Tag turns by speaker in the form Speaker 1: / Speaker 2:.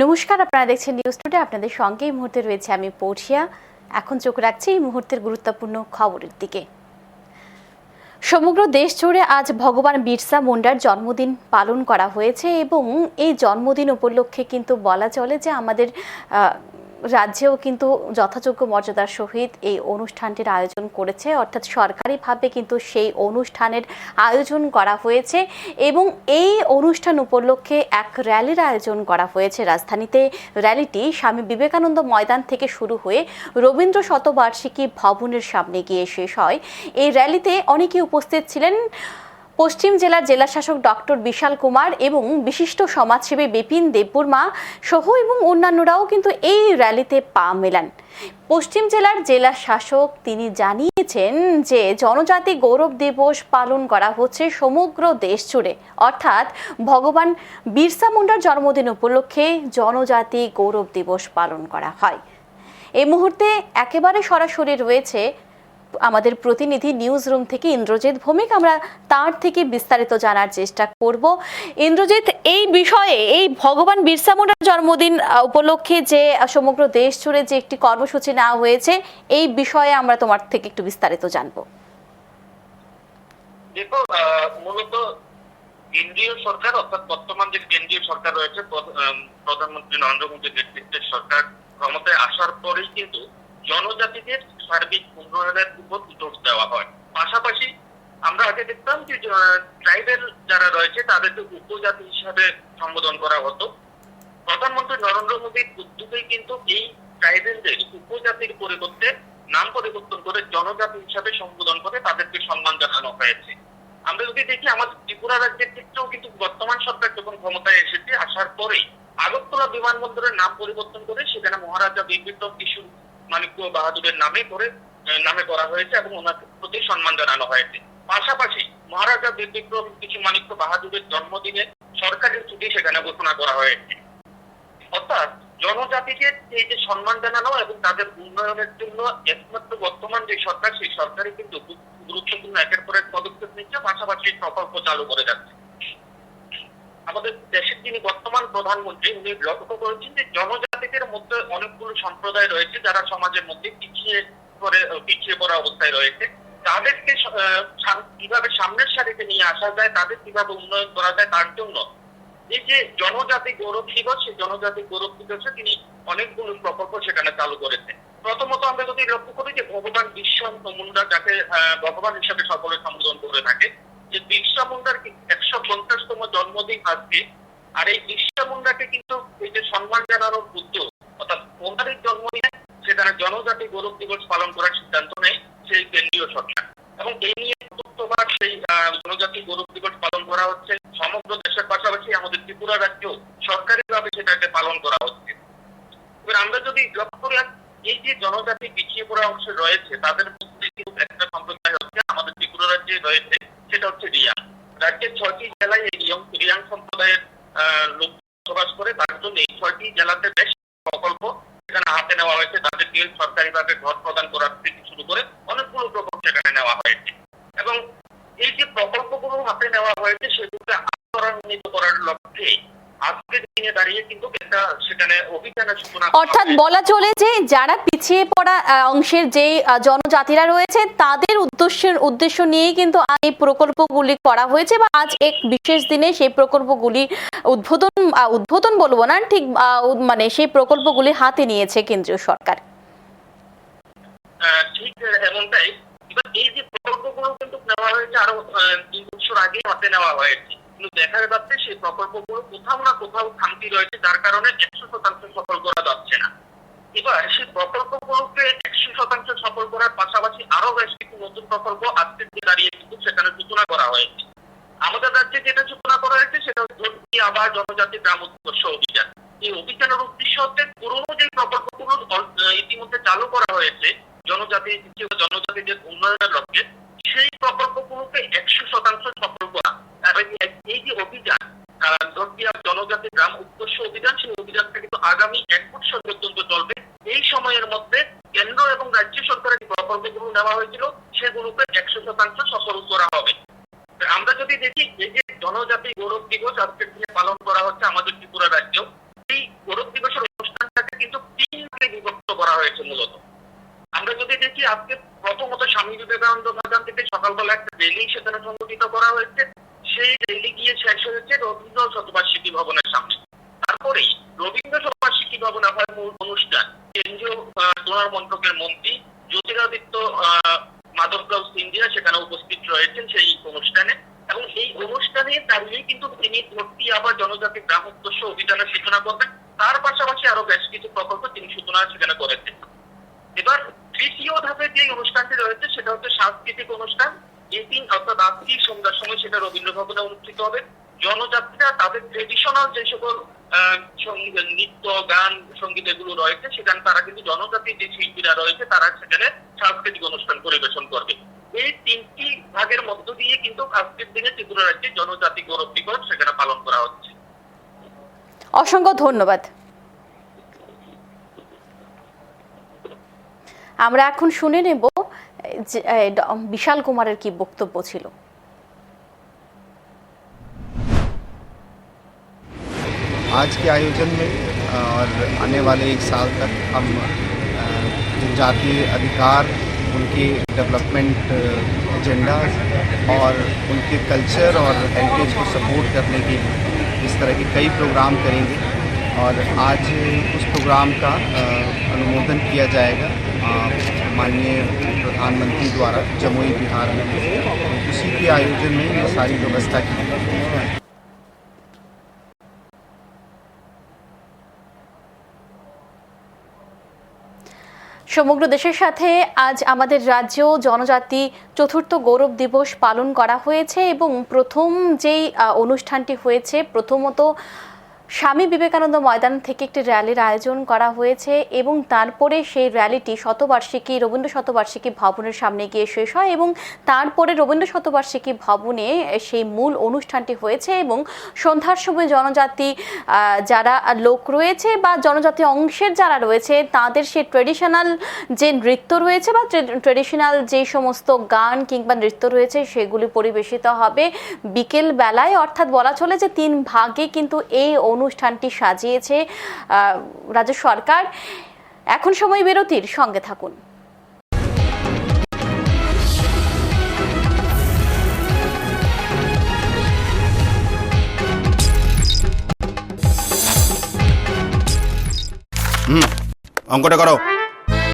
Speaker 1: নমস্কার, আপনারা দেখছেন নিউজ টুডে আপনাদের সঙ্গে এই মুহূর্তে রয়েছে আমি পৌঁছিয়া। এখন চোখ রাখছি এই মুহূর্তের গুরুত্বপূর্ণ খবরের দিকে। সমগ্র দেশ জুড়ে আজ ভগবান বিরসা মুন্ডার জন্মদিন পালন করা হয়েছে এবং এই জন্মদিন উপলক্ষে কিন্তু বলা চলে যে আমাদের রাজ্যেও কিন্তু যথাযোগ্য মর্যাদার সহিত এই অনুষ্ঠানটির আয়োজন করেছে। অর্থাৎ সরকারিভাবে কিন্তু সেই অনুষ্ঠানের আয়োজন করা হয়েছে এবং এই অনুষ্ঠান উপলক্ষে এক র্যালির আয়োজন করা হয়েছে। রাজধানীতে র্যালিটি স্বামী বিবেকানন্দ ময়দান থেকে শুরু হয়ে রবীন্দ্র শতবার্ষিকী ভবনের সামনে গিয়ে শেষ হয়। এই র্যালিতে অনেকেই উপস্থিত ছিলেন। পশ্চিম জেলার জেলাশাসক ডক্টর বিশাল কুমার এবং বিশিষ্ট সমাজসেবী বিপিন দেববর্মা সহ এবং অন্যান্যরাও কিন্তু এই র্যালিতে পা মেলান। পশ্চিম জেলার জেলা শাসক তিনি জানিয়েছেন যে জনজাতি গৌরব দিবস পালন করা হচ্ছে সমগ্র দেশ জুড়ে। অর্থাৎ ভগবান বিরসা মুন্ডার জন্মদিন উপলক্ষে জনজাতি গৌরব দিবস পালন করা হয়। এই মুহূর্তে একেবারে সরাসরি রয়েছে আমাদের প্রতিনিধি নিউজ রুম থেকে ইন্দ্রজিৎ ভৌমিক, আমরা তার থেকে বিস্তারিত জানার চেষ্টা করব। ইন্দ্রজিৎ, এই বিষয়ে, এই ভগবান বিরসা মুন্ডার জন্মদিন উপলক্ষে যে সমগ্র দেশ জুড়ে যে একটি কর্মসূচি নেওয়া হয়েছে, এই বিষয়ে আমরা তোমার থেকে একটু বিস্তারিত জানব।
Speaker 2: দেখো মূলত কেন্দ্রীয় সরকার, অর্থাৎ বর্তমান যে কেন্দ্রীয় সরকার রয়েছে প্রধানমন্ত্রী নরেন্দ্র মোদীর নেতৃত্বের সরকার ক্ষমতায় আসার পরেই কিন্তু জনজাতিদের সার্বিক উন্নয়নের উপর জোর দেওয়া হয়। পাশাপাশি আমরা আগে দেখতাম যে ট্রাইবেল যারা রয়েছে, তাদেরকে উপজাতি হিসাবে সম্বোধন করা হতো। প্রধানমন্ত্রী নরেন্দ্র মোদীর উদ্যোগেই কিন্তু এই ট্রাইবেলদের উপজাতির পরিবর্তে নাম পরিবর্তন করে জনজাতি হিসাবে সম্বোধন করে তাদেরকে সম্মান জানানো হয়েছে। আমরা যদি দেখি, আমাদের ত্রিপুরা রাজ্যের ক্ষেত্রেও কিন্তু বর্তমান সরকার যখন ক্ষমতায় এসেছে, আসার পরেই আগরতলা বিমানবন্দরের নাম পরিবর্তন করে সেখানে মহারাজা বিক্রম কিশোর মানিক্য বাহাদুরের নামে করে নামে করা হয়েছে এবং ওনার প্রতি সম্মান জানানো হয়েছে। পাশাপাশি মহারাজা বিক্রম কিছু মানিক্য বাহাদুরের জন্মদিনে সরকারের ছুটি সেখানে ঘোষণা করা হয়েছে। অর্থাৎ জনজাতিকে এই যে সম্মান জানানো এবং তাদের উন্নয়নের জন্য একমাত্র বর্তমান যে সরকার, সেই সরকারই কিন্তু গুরুত্বপূর্ণ একের পর এক পদক্ষেপ নিচ্ছে, পাশাপাশি প্রকল্প চালু করে যাচ্ছে। আমাদের দেশের যিনি বর্তমান প্রধানমন্ত্রী, উনি লক্ষ্য করেছেন যে জনজাতিদের মধ্যে অনেকগুলো সম্প্রদায় রয়েছে যারা সমাজের মধ্যে পিছিয়ে পড়ে পিছিয়ে পড়া অবস্থায় রয়েছে। তাদেরকে কীভাবে সামনের সারিতে নিয়ে আসা যায়, তাদের কীভাবে উন্নয়ন করা যায়, তার জন্য এই যে জনজাতি গৌরব দিবস, সেই জনজাতি গৌরব দিবসে তিনি অনেকগুলো প্রকল্প সেখানে চালু করেছেন। প্রথমত আমরা যদি লক্ষ্য করি যে ভগবান বিশ্ব মুন্ডা যাকে ভগবান হিসাবে সকলে সম্বোধন করে থাকে, যে বিরসা মুন্ডার একশো পঞ্চাশতম জন্মদিন আজকে, আর এই মুন্ডাকে কিন্তু এই যে সম্মান জানানোর উদ্যোগ, অর্থাৎ ওনারই জন্মদিনে সেখানে জনজাতি গৌরব দিবস পালন করার সিদ্ধান্ত নেয় সেই কেন্দ্রীয় সরকার। এবং এই নিয়ে চতুর্থবার সেই জনজাতি গৌরব দিবস পালন করা হচ্ছে। সমগ্র দেশের পাশাপাশি আমাদের ত্রিপুরা রাজ্যেও সরকারিভাবে সেটাকে পালন করা হচ্ছে। এবার আমরা যদি লক্ষ্য করি এই যে জনজাতি পিছিয়ে পড়া অংশে রয়েছে, তাদের মধ্যে কিন্তু একটা সম্প্রদায় হচ্ছে আমাদের ত্রিপুরা রাজ্যে রয়েছে, সেটা হচ্ছে রিয়াং। রাজ্যের ছয়টি জেলায় এই রিয়াং সম্প্রদায়ের লোক বসবাস করে তার জন্য এই ছয়টি জেলাতে বেশ প্রকল্প সেখানে হাতে নেওয়া হয়েছে। তাদেরকে সরকারিভাবে ঘর প্রদান করার থেকে শুরু করে অনেকগুলো প্রকল্প সেখানে নেওয়া হয়েছে। এবং এই যে প্রকল্পগুলো হাতে নেওয়া হয়েছে, সেগুলোকে আত্মরান্বিত করার লক্ষ্যে
Speaker 1: অর্থাৎ বলা চলে যে যারা পিছিয়ে পড়া অংশের যে জনজাতিরা রয়েছে তাদের উদ্দেশ্যের উদ্দেশ্য নিয়েই কিন্তু এই প্রকল্পগুলি করা হয়েছে বা আজ এক বিশেষ দিনে সেই প্রকল্পগুলি উদ্বোধন উদ্বোধন বলব না ঠিক মানে সেই প্রকল্পগুলি হাতে নিয়েছে কেন্দ্রীয় সরকার।
Speaker 2: ঠিক এমনটাই। এই যে প্রকল্পগুলো কিন্তু নেওয়া হয়েছে আরও তিন বছর আগে হাতে নেওয়া হয়েছে। কিন্তু দেখা যাচ্ছে সেই প্রকল্পগুলো কোথাও না কোথাও খামতি রয়েছে, যার কারণে একশো শতাংশ সফল করা যাচ্ছে না। এবার সেই প্রকল্পগুলোকে একশো শতাংশ সফল করার পাশাপাশি আরও বেশ কিছু নতুন প্রকল্প আজকের দিনে দাঁড়িয়ে কিন্তু সেখানে সূচনা করা হয়েছে। আমাদের রাজ্যে যেটা সূচনা করা হয়েছে, সেটা হচ্ছে আবার জনজাতি, গ্রাম উৎকর্ষ অভিযান। এই অভিযানের উদ্দেশ্য হচ্ছে পুরোনো যে প্রকল্পগুলো ইতিমধ্যে চালু করা হয়েছে, জনজাতি জনজাতিদের উন্নয়নের লক্ষ্যে, সেই প্রকল্পগুলোকে একশো শতাংশ সফল করা এবং এই- এই যে অভিযান আহ, ধর্মীয় জনজাতি গ্রাম উৎকর্ষ অভিযান সেই অভিযানটা কিন্তু আগামী এক বছর পর্যন্ত চলবে এই সময়ের মধ্যে কেন্দ্র এবং রাজ্য সরকারের প্রকল্পগুলো নেওয়া হয়েছিল, সেগুলোকে একশো শতাংশ সফল করা হবে। আমরা যদি দেখি এই যে জনজাতি গৌরব দিবস আজকের দিনে পালন করা হচ্ছে আমাদের ত্রিপুরা রাজ্য, এই গৌরব দিবসের অনুষ্ঠানটাকে কিন্তু তিন ভাগে বিভক্ত করা হয়েছে মূলত। আমরা যদি দেখি আজকে প্রথমত স্বামী বিবেকানন্দ ময়দান থেকে সকালবেলা একটা র্যালি সেখানে সংগঠিত করা হয়েছে। সেই র্যালি গিয়ে শেষ হয়েছে রবীন্দ্র শতবার্ষিকী ভবনের সামনে। তারপরেই রবীন্দ্র শতবার্ষিকী ভবনে মূল অনুষ্ঠান। কেন্দ্রীয় ডোনার মন্ত্রকের মন্ত্রী জ্যোতিরাদিত্য মাধবরাও সিন্ধিয়া সেখানে উপস্থিত রয়েছেন সেই অনুষ্ঠানে। এবং এই অনুষ্ঠানে দাঁড়িয়ে কিন্তু তিনি ভর্তি আবার জনজাতি গ্রামোদ্দেশ্য অভিযানের সূচনা করবেন। তার পাশাপাশি আরও বেশ কিছু প্রকল্প তিনি সূচনা সেখানে করেছেন। এবার তৃতীয় ধাপে যে অনুষ্ঠানটি রয়েছে, সেটা হচ্ছে সাংস্কৃতিক অনুষ্ঠান। এই দিন অর্থাৎ আজকে সন্ধ্যার সময় সেটা রবীন্দ্র ভবনে অনুষ্ঠিত হবে। জনযাত্রীরা তাদের ট্রেডিশনাল যে সকল নৃত্য, গান, সংগীত এগুলো রয়েছে। সেখানে তারা কিন্তু জনজাতির যে শিল্পীরা রয়েছে, তারা সেখানে সাংস্কৃতিক অনুষ্ঠান পরিবেশন করবে। এই তিনটি ভাগের মধ্য দিয়ে কিন্তু আজকের দিনে ত্রিপুরা রাজ্যে জনজাতি গৌরব দিবস সেখানে পালন করা হচ্ছে।
Speaker 1: অসংখ্য ধন্যবাদ। আমরা এখন শুনে নেব বিশাল কুমারের কি বক্তব্য ছিল।
Speaker 3: आज के आयोजन में और आने वाले एक साल तक हम जनजातीय अधिकार, उनके डेवलपमेंट एजेंडा और उनके कल्चर और हेरिटेज को सपोर्ट करने के लिए इस तरह के कई प्रोग्राम करेंगे। और आज उस प्रोग्राम का अनुमोदन किया जाएगा माननीय प्रधानमंत्री द्वारा जमुई बिहार में। उसी के आयोजन में ये सारी व्यवस्था की
Speaker 1: সমগ্র দেশের সাথে আজ আমাদের রাজ্যেও জনজাতি চতুর্থ গৌরব দিবস পালন করা হয়েছে এবং প্রথম যেই অনুষ্ঠানটি হয়েছে প্রথমত স্বামী বিবেকানন্দ ময়দান থেকে একটি র্যালির আয়োজন করা হয়েছে এবং তারপরে সেই র্যালিটি শতবার্ষিকী, রবীন্দ্র শতবার্ষিকী ভবনের সামনে গিয়ে শেষ হয় এবং তারপরে রবীন্দ্র শতবার্ষিকী ভবনে সেই মূল অনুষ্ঠানটি হয়েছে এবং সন্ধ্যার সময় জনজাতি যারা লোক রয়েছে বা জনজাতি অংশের যারা রয়েছে, তাদের সেই ট্রেডিশনাল যে নৃত্য রয়েছে বা ট্রেডিশনাল যে সমস্ত গান কিংবা নৃত্য রয়েছে সেগুলি পরিবেশিত হবে বিকেল বেলায় অর্থাৎ বলা চলে যে তিন ভাগে কিন্তু এই অনুষ্ঠানটি সাজিয়েছে রাজ্য সরকার। এখন সময় বিরতির সঙ্গে থাকুন।
Speaker 4: অঙ্কটা করো।